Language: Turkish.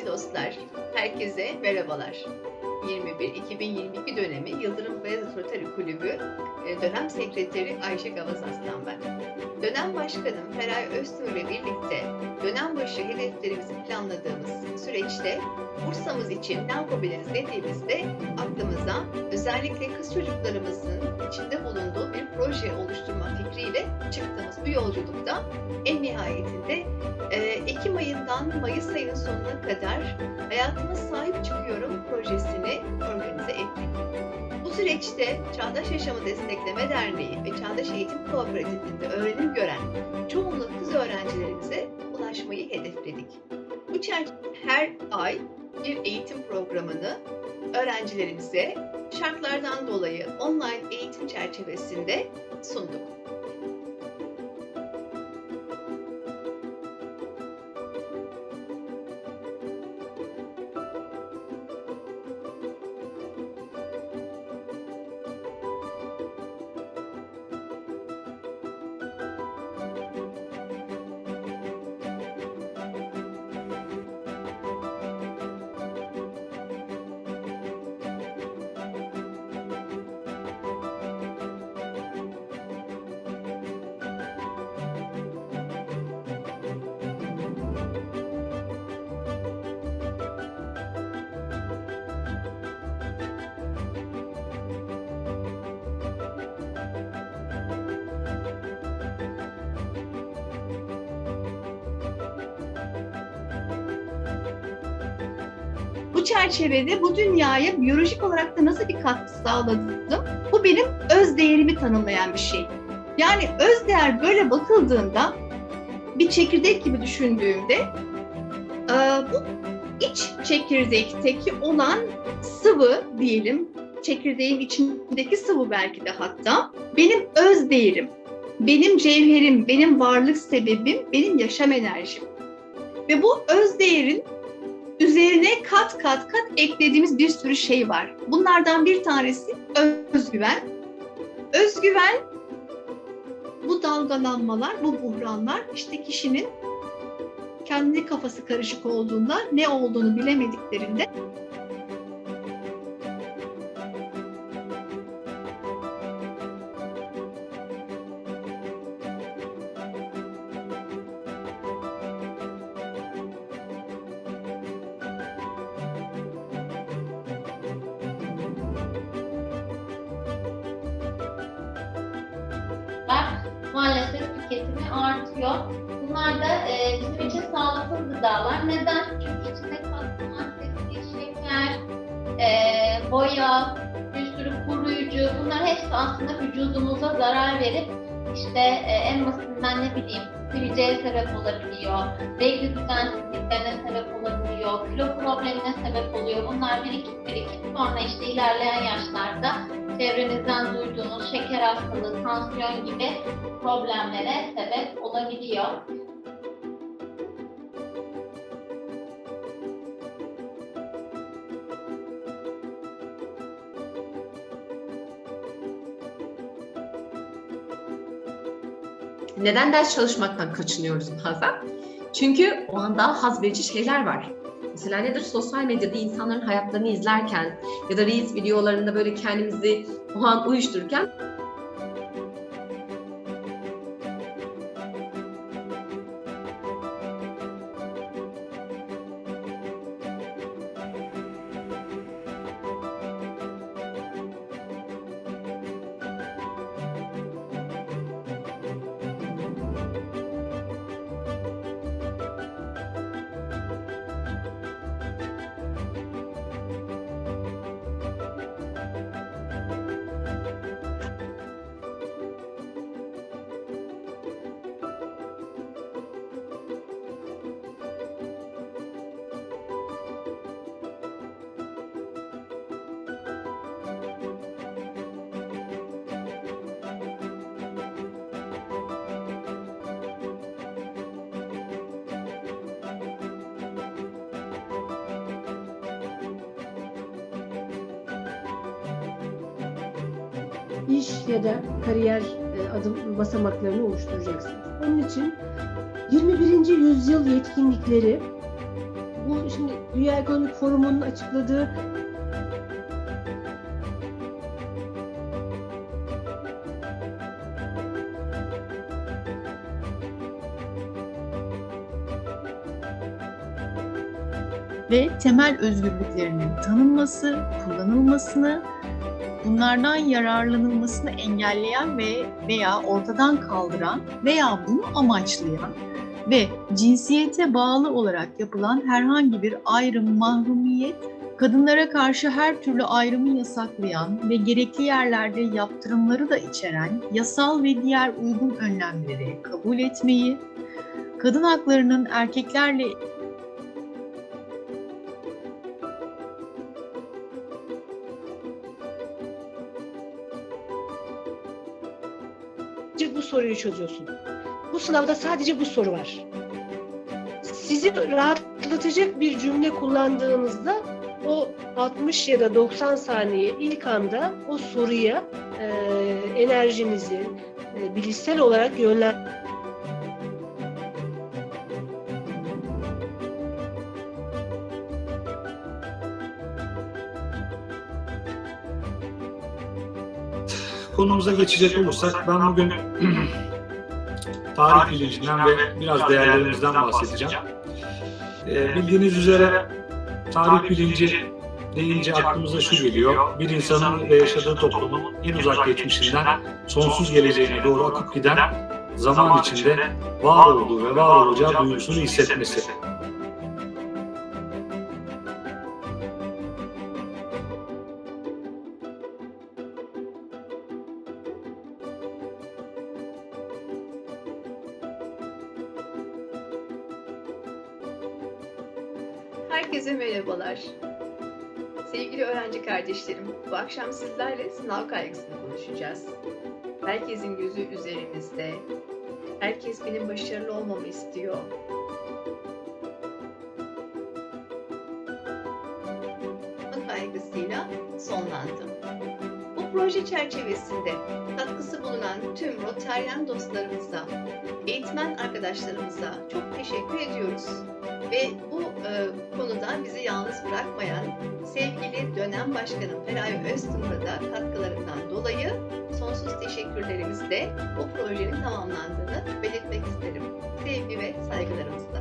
Sevgili dostlar, herkese merhabalar. 21-2022 dönemi Yıldırım Beyazıt Rotary Kulübü e, dönem sekreteri Ayşe Gavaz Aslan ben. Dönem başkanım Feray Öztürk ile birlikte dönem başı hedeflerimizi planladığımız süreçte Bursa'mız için ne yapabiliriz dediğimizde aklımıza özellikle kız çocuklarımızın içinde bulunduğu bir proje oluşturma fikriyle çıktığımız bu yolculukta en nihayetinde e, ayından Mayıs ayının sonuna kadar Hayatıma Sahip Çıkıyorum projesini organize ettik. Bu süreçte Çağdaş Yaşamı Destekleme Derneği ve Çağdaş Eğitim Kooperatifinde öğrenim gören çoğunluk kız öğrencilerimize ulaşmayı hedefledik. Bu çerçevede her ay bir eğitim programını öğrencilerimize şartlardan dolayı online eğitim çerçevesinde sunduk. Bu çerçevede bu dünyaya biyolojik olarak da nasıl bir katkı sağladım? Bu benim öz değerimi tanımlayan bir şey. Yani öz değer böyle bakıldığında bir çekirdek gibi düşündüğümde e, bu iç çekirdekteki olan sıvı diyelim, çekirdeğin içindeki sıvı belki de hatta benim öz değerim, benim cevherim, benim varlık sebebim, benim yaşam enerjim. Ve bu öz değerin üzerine kat kat kat eklediğimiz bir sürü şey var. Bunlardan bir tanesi özgüven. Özgüven bu dalgalanmalar, bu buhranlar işte kişinin kendi kafası karışık olduğunda ne olduğunu bilemediklerinde maalesef tüketimi artıyor. Bunlar da e, bizim için sağlıksız gıdalar. Neden? Çünkü içinde katkı maddesi, şeker, e, boya, bir sürü koruyucu bunlar hepsi aslında vücudumuza zarar verip işte e, en basitinden ne bileyim sivilceye sebep olabiliyor, belli düzensizliklerine sebep olabiliyor, kilo problemine sebep oluyor. Bunlar birikip birikip sonra işte ilerleyen yaşlarda çevrenizden duyduğunuz şeker hastalığı, tansiyon gibi problemlere sebep olabiliyor. Neden ders çalışmaktan kaçınıyoruz bazen? Çünkü o an daha haz verici şeyler var. Mesela nedir? Sosyal medyada insanların hayatlarını izlerken ya da Reels videolarında böyle kendimizi o an uyuştururken iş ya da kariyer e, adım basamaklarını oluşturacaksınız. Onun için 21. yüzyıl yetkinlikleri bu şimdi Dünya Ekonomik Forumu'nun açıkladığı ve temel özgürlüklerinin tanınması, kullanılmasını, bunlardan yararlanılmasını engelleyen ve veya ortadan kaldıran veya bunu amaçlayan ve cinsiyete bağlı olarak yapılan herhangi bir ayrım, mahrumiyet, kadınlara karşı her türlü ayrımı yasaklayan ve gerekli yerlerde yaptırımları da içeren yasal ve diğer uygun önlemleri kabul etmeyi, kadın haklarının erkeklerle sadece bu soruyu çözüyorsun. Bu sınavda sadece bu soru var. Sizi rahatlatacak bir cümle kullandığınızda o 60 ya da 90 saniye ilk anda o soruya e, enerjinizi e, bilişsel olarak yönlen Konumuza geçecek olursak ben bugün tarih bilincinden ve biraz değerlerimizden bahsedeceğim. Ee, bildiğiniz üzere tarih bilinci deyince aklımıza şu geliyor. Bir insanın ve yaşadığı toplumun en uzak geçmişinden sonsuz geleceğine doğru akıp giden zaman içinde var olduğu ve var olacağı duygusunu hissetmesi. Herkese merhabalar. Sevgili öğrenci kardeşlerim, bu akşam sizlerle sınav kaygısını konuşacağız. Herkesin gözü üzerimizde. Herkes benim başarılı olmamı istiyor. Kaygısıyla sonlandı. Bu proje çerçevesinde katkısı bulunan tüm Rotaryen dostlarımıza, eğitmen arkadaşlarımıza çok teşekkür ediyoruz ve bu e, konuda bizi yalnız bırakmayan sevgili dönem başkanım Feraye Öztürk'e da katkılarından dolayı sonsuz teşekkürlerimizle bu projenin tamamlandığını belirtmek isterim. Sevgi ve saygılarımızla.